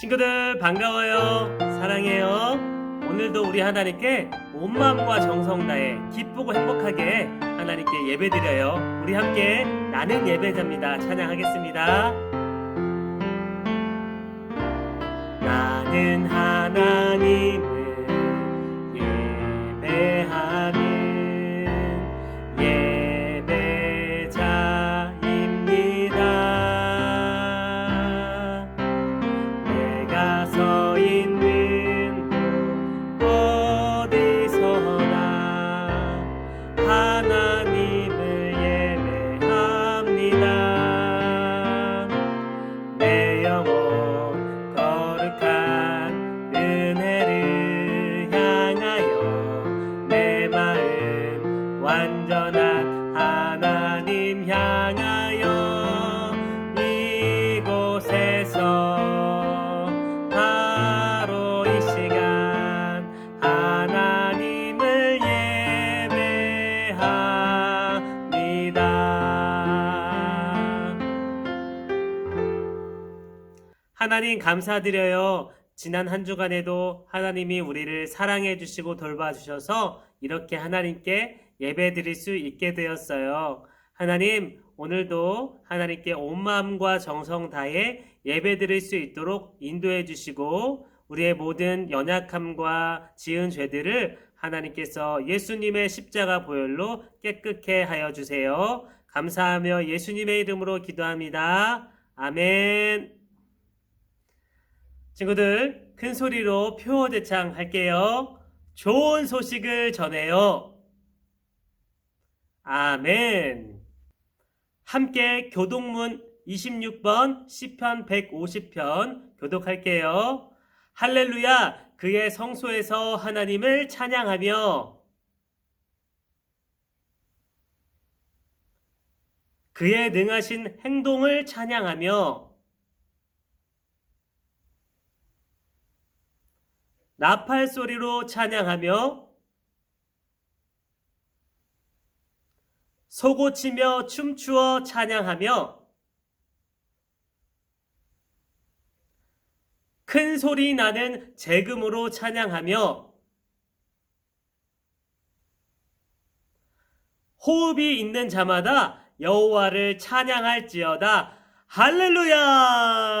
친구들 반가워요. 사랑해요. 오늘도 우리 하나님께 온 마음과 정성 다해 기쁘고 행복하게 하나님께 예배드려요. 우리 함께 나는 예배자입니다. 찬양하겠습니다. 나는 하나님 하나님 감사드려요. 지난 한 주간에도 하나님이 우리를 사랑해 주시고 돌봐 주셔서 이렇게 하나님께 예배 드릴 수 있게 되었어요. 하나님, 오늘도 하나님께 온 마음과 정성 다해 예배 드릴 수 있도록 인도해 주시고 우리의 모든 연약함과 지은 죄들을 하나님께서 예수님의 십자가 보혈로 깨끗게 하여 주세요. 감사하며 예수님의 이름으로 기도합니다. 아멘. 친구들, 큰 소리로 표어대창 할게요. 좋은 소식을 전해요. 아멘. 함께 교독문 26번 시편 150편 교독할게요. 할렐루야 그의 성소에서 하나님을 찬양하며 그의 능하신 행동을 찬양하며 나팔 소리로 찬양하며 소고치며 춤추어 찬양하며 큰 소리 나는 재금으로 찬양하며 호흡이 있는 자마다 여호와를 찬양할지어다. 할렐루야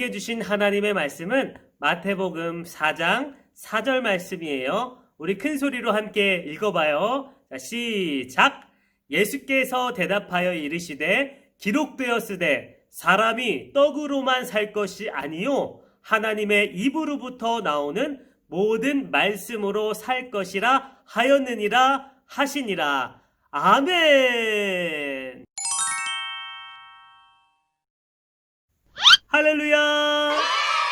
우리에게 주신 하나님의 말씀은 마태복음 4장 4절 말씀이에요. 우리 큰 소리로 함께 읽어봐요. 자, 시작! 예수께서 대답하여 이르시되 기록되었으되 사람이 떡으로만 살 것이 아니요 하나님의 입으로부터 나오는 모든 말씀으로 살 것이라 하였느니라 하시니라. 아멘. 할렐루야!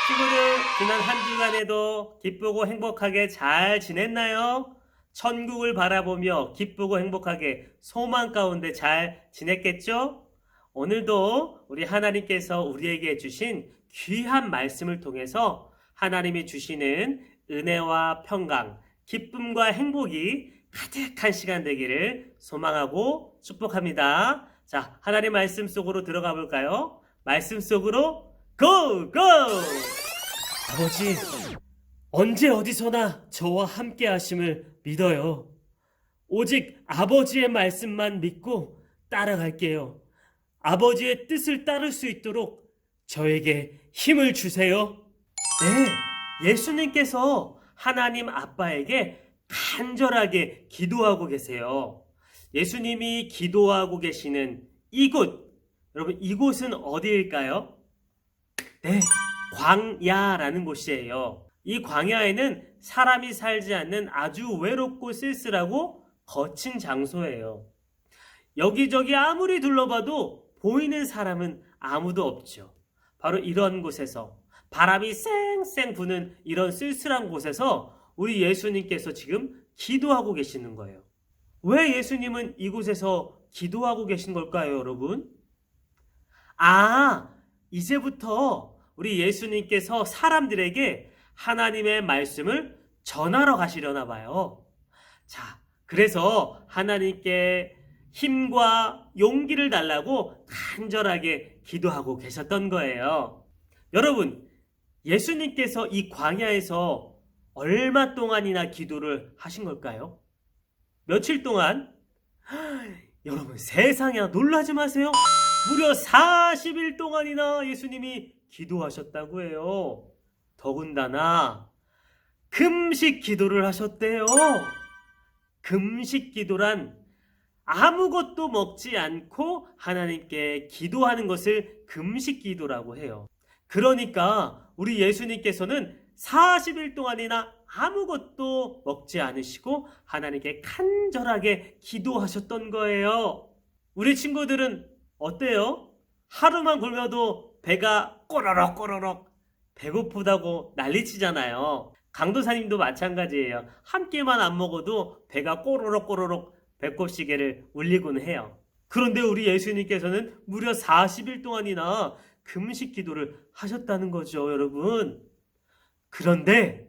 친구들, 지난 한 주간에도 기쁘고 행복하게 잘 지냈나요? 천국을 바라보며 기쁘고 행복하게 소망 가운데 잘 지냈겠죠? 오늘도 우리 하나님께서 우리에게 주신 귀한 말씀을 통해서 하나님이 주시는 은혜와 평강, 기쁨과 행복이 가득한 시간 되기를 소망하고 축복합니다. 자, 하나님 말씀 속으로 들어가 볼까요? 말씀 속으로 고! 고! 아버지, 언제 어디서나 저와 함께 하심을 믿어요. 오직 아버지의 말씀만 믿고 따라갈게요. 아버지의 뜻을 따를 수 있도록 저에게 힘을 주세요. 네, 예수님께서 하나님 아빠에게 간절하게 기도하고 계세요. 예수님이 기도하고 계시는 이곳, 여러분 이곳은 어디일까요? 네, 광야라는 곳이에요. 이 광야에는 사람이 살지 않는 아주 외롭고 쓸쓸하고 거친 장소예요. 여기저기 아무리 둘러봐도 보이는 사람은 아무도 없죠. 바로 이런 곳에서 바람이 쌩쌩 부는 이런 쓸쓸한 곳에서 우리 예수님께서 지금 기도하고 계시는 거예요. 왜 예수님은 이곳에서 기도하고 계신 걸까요, 여러분? 아, 이제부터 우리 예수님께서 사람들에게 하나님의 말씀을 전하러 가시려나 봐요. 자, 그래서 하나님께 힘과 용기를 달라고 간절하게 기도하고 계셨던 거예요. 여러분, 예수님께서 이 광야에서 얼마 동안이나 기도를 하신 걸까요? 며칠 동안? 여러분, 세상에 놀라지 마세요. 무려 40일 동안이나 예수님이 기도하셨다고 해요. 더군다나, 금식 기도를 하셨대요. 금식 기도란 아무것도 먹지 않고 하나님께 기도하는 것을 금식 기도라고 해요. 그러니까 우리 예수님께서는 40일 동안이나 아무것도 먹지 않으시고 하나님께 간절하게 기도하셨던 거예요. 우리 친구들은 어때요? 하루만 굶어도 배가 꼬르륵 꼬르륵 배고프다고 난리치잖아요. 강도사님도 마찬가지예요. 한 끼만 안 먹어도 배가 꼬르륵 꼬르륵 배꼽시계를 울리곤 해요. 그런데 우리 예수님께서는 무려 40일 동안이나 금식 기도를 하셨다는 거죠, 여러분. 그런데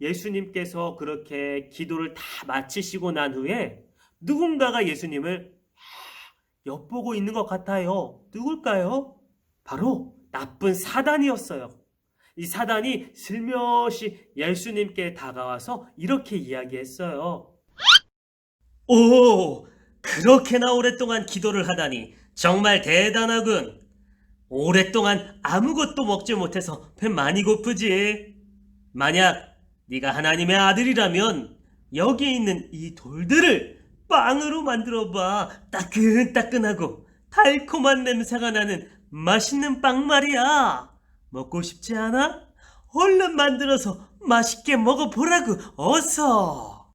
예수님께서 그렇게 기도를 다 마치시고 난 후에 누군가가 예수님을 엿보고 있는 것 같아요. 누굴까요? 바로 나쁜 사단이었어요. 이 사단이 슬며시 예수님께 다가와서 이렇게 이야기했어요. 오, 그렇게나 오랫동안 기도를 하다니 정말 대단하군. 오랫동안 아무것도 먹지 못해서 배 많이 고프지. 만약 네가 하나님의 아들이라면 여기에 있는 이 돌들을 빵으로 만들어 봐. 따끈따끈하고 달콤한 냄새가 나는 맛있는 빵 말이야. 먹고 싶지 않아? 얼른 만들어서 맛있게 먹어보라고 어서.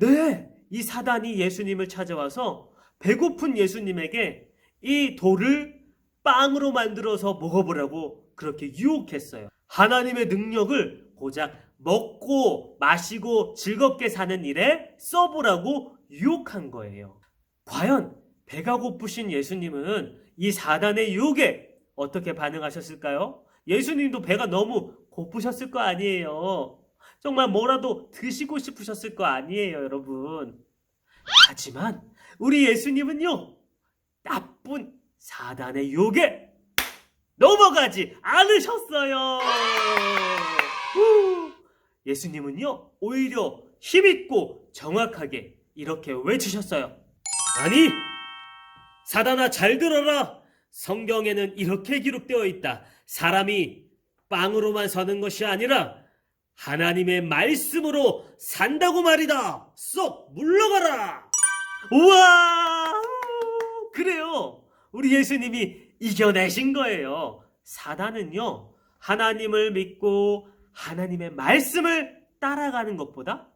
네, 이 사단이 예수님을 찾아와서 배고픈 예수님에게 이 돌을 빵으로 만들어서 먹어보라고 그렇게 유혹했어요. 하나님의 능력을 고작 먹고 마시고 즐겁게 사는 일에 써보라고 유혹한 거예요. 과연 배가 고프신 예수님은 이 사단의 유혹에 어떻게 반응하셨을까요? 예수님도 배가 너무 고프셨을 거 아니에요. 정말 뭐라도 드시고 싶으셨을 거 아니에요, 여러분. 하지만 우리 예수님은요, 나쁜 사단의 유혹에 넘어가지 않으셨어요. 후! 예수님은요, 오히려 힘있고 정확하게 이렇게 외치셨어요. 아니, 사단아 잘 들어라. 성경에는 이렇게 기록되어 있다. 사람이 빵으로만 사는 것이 아니라 하나님의 말씀으로 산다고 말이다. 쏙 물러가라. 우와! 그래요. 우리 예수님이 이겨내신 거예요. 사단은요, 하나님을 믿고 하나님의 말씀을 따라가는 것보다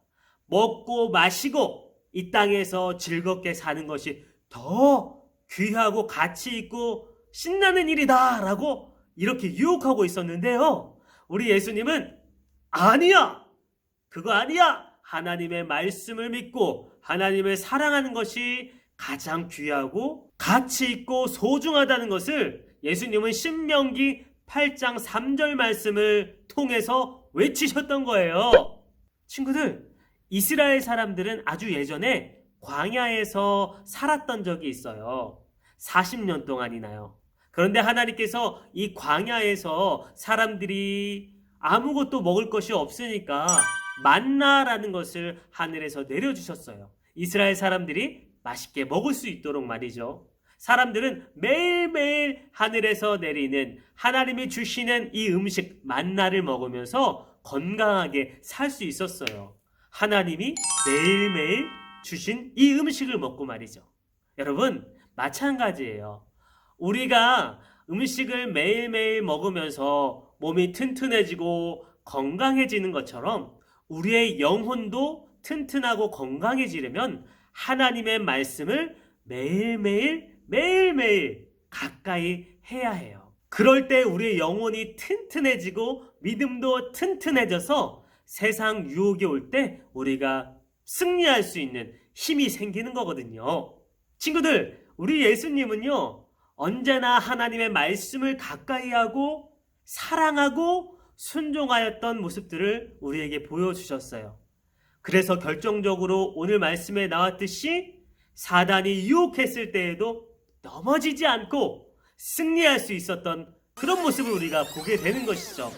먹고 마시고 이 땅에서 즐겁게 사는 것이 더 귀하고 가치 있고 신나는 일이다 라고 이렇게 유혹하고 있었는데요. 우리 예수님은 아니야! 그거 아니야! 하나님의 말씀을 믿고 하나님을 사랑하는 것이 가장 귀하고 가치 있고 소중하다는 것을 예수님은 신명기 8장 3절 말씀을 통해서 외치셨던 거예요. 친구들, 이스라엘 사람들은 아주 예전에 광야에서 살았던 적이 있어요. 40년 동안이나요. 그런데 하나님께서 이 광야에서 사람들이 아무것도 먹을 것이 없으니까 만나라는 것을 하늘에서 내려주셨어요. 이스라엘 사람들이 맛있게 먹을 수 있도록 말이죠. 사람들은 매일매일 하늘에서 내리는 하나님이 주시는 이 음식 만나를 먹으면서 건강하게 살 수 있었어요. 하나님이 매일매일 주신 이 음식을 먹고 말이죠. 여러분, 마찬가지예요. 우리가 음식을 매일매일 먹으면서 몸이 튼튼해지고 건강해지는 것처럼 우리의 영혼도 튼튼하고 건강해지려면 하나님의 말씀을 매일매일 매일매일 가까이 해야 해요. 그럴 때 우리의 영혼이 튼튼해지고 믿음도 튼튼해져서 세상 유혹이 올 때 우리가 승리할 수 있는 힘이 생기는 거거든요. 친구들, 우리 예수님은요, 언제나 하나님의 말씀을 가까이 하고 사랑하고 순종하였던 모습들을 우리에게 보여주셨어요. 그래서 결정적으로 오늘 말씀에 나왔듯이 사단이 유혹했을 때에도 넘어지지 않고 승리할 수 있었던 그런 모습을 우리가 보게 되는 것이죠.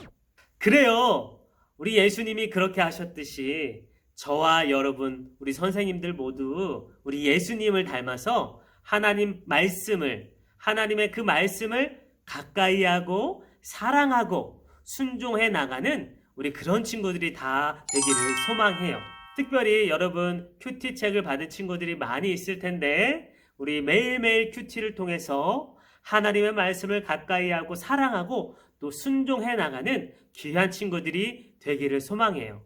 그래요. 우리 예수님이 그렇게 하셨듯이 저와 여러분, 우리 선생님들 모두 우리 예수님을 닮아서 하나님 말씀을, 하나님의 그 말씀을 가까이 하고 사랑하고 순종해 나가는 우리 그런 친구들이 다 되기를 소망해요. 특별히 여러분 큐티 책을 받은 친구들이 많이 있을 텐데 우리 매일매일 큐티를 통해서 하나님의 말씀을 가까이 하고 사랑하고 또 순종해 나가는 귀한 친구들이 되기를 소망해요.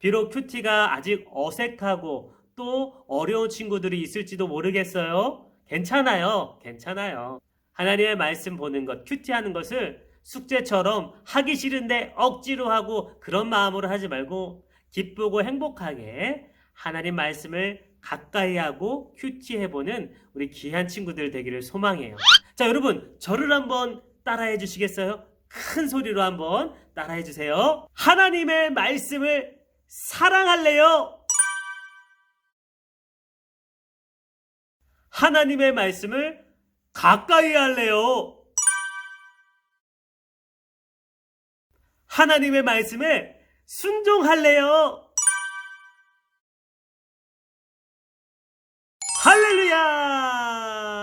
비록 큐티가 아직 어색하고 또 어려운 친구들이 있을지도 모르겠어요. 괜찮아요. 괜찮아요. 하나님의 말씀 보는 것, 큐티 하는 것을 숙제처럼 하기 싫은데 억지로 하고 그런 마음으로 하지 말고 기쁘고 행복하게 하나님 말씀을 가까이 하고 큐티해보는 우리 귀한 친구들 되기를 소망해요. 자, 여러분, 저를 한번 따라해 주시겠어요? 큰 소리로 한번 따라해 주세요. 하나님의 말씀을 사랑할래요? 하나님의 말씀을 가까이 할래요? 하나님의 말씀에 순종할래요? 할렐루야!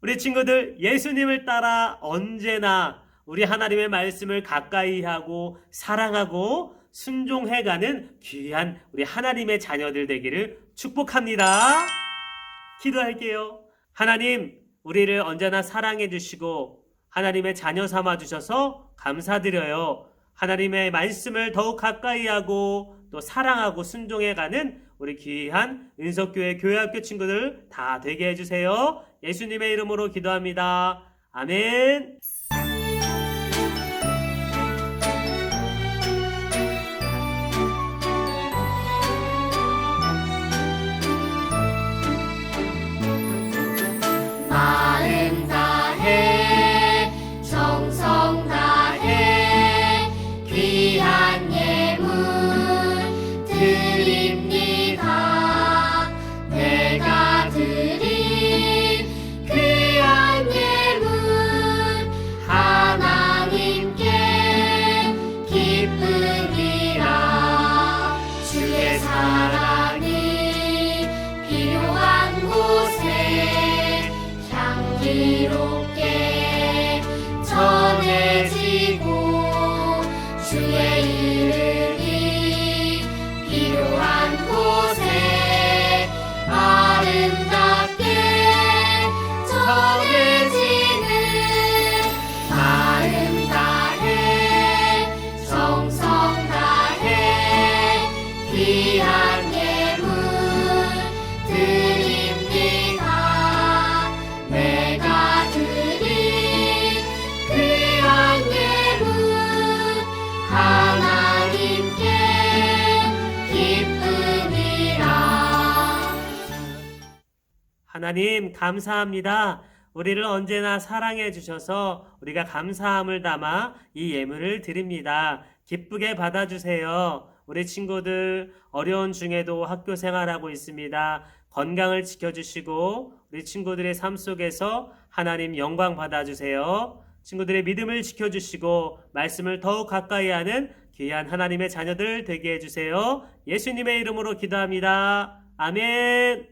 우리 친구들 예수님을 따라 언제나 우리 하나님의 말씀을 가까이 하고 사랑하고 순종해가는 귀한 우리 하나님의 자녀들 되기를 축복합니다. 기도할게요. 하나님, 우리를 언제나 사랑해 주시고 하나님의 자녀 삼아 주셔서 감사드려요. 하나님의 말씀을 더욱 가까이 하고 또 사랑하고 순종해가는 우리 귀한 은석교회 교회학교 친구들 다 되게 해주세요. 예수님의 이름으로 기도합니다. 아멘. Hero. 하나님 감사합니다. 우리를 언제나 사랑해 주셔서 우리가 감사함을 담아 이 예물을 드립니다. 기쁘게 받아주세요. 우리 친구들 어려운 중에도 학교 생활하고 있습니다. 건강을 지켜주시고 우리 친구들의 삶 속에서 하나님 영광 받아주세요. 친구들의 믿음을 지켜주시고 말씀을 더욱 가까이 하는 귀한 하나님의 자녀들 되게 해주세요. 예수님의 이름으로 기도합니다. 아멘.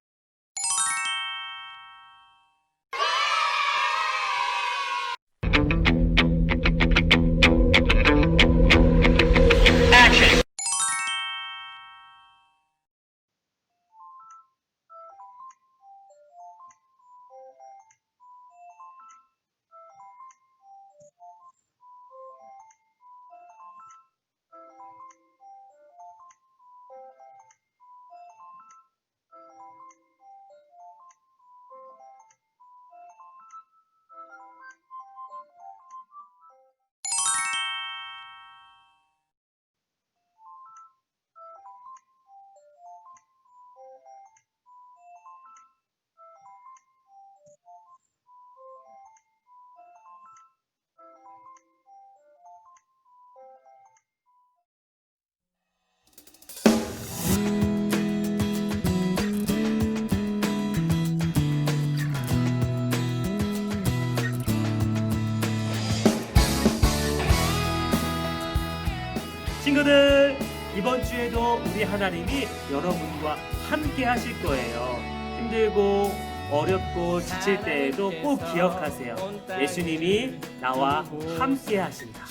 이번 주에도 우리 하나님이 여러분과 함께 하실 거예요. 힘들고 어렵고 지칠 때에도 꼭 기억하세요. 예수님이 나와 함께 하신다.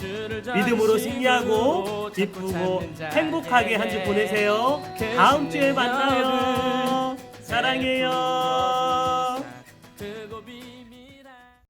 믿음으로 승리하고 기쁘고 행복하게 한 주 보내세요. 다음 주에 만나요. 사랑해요.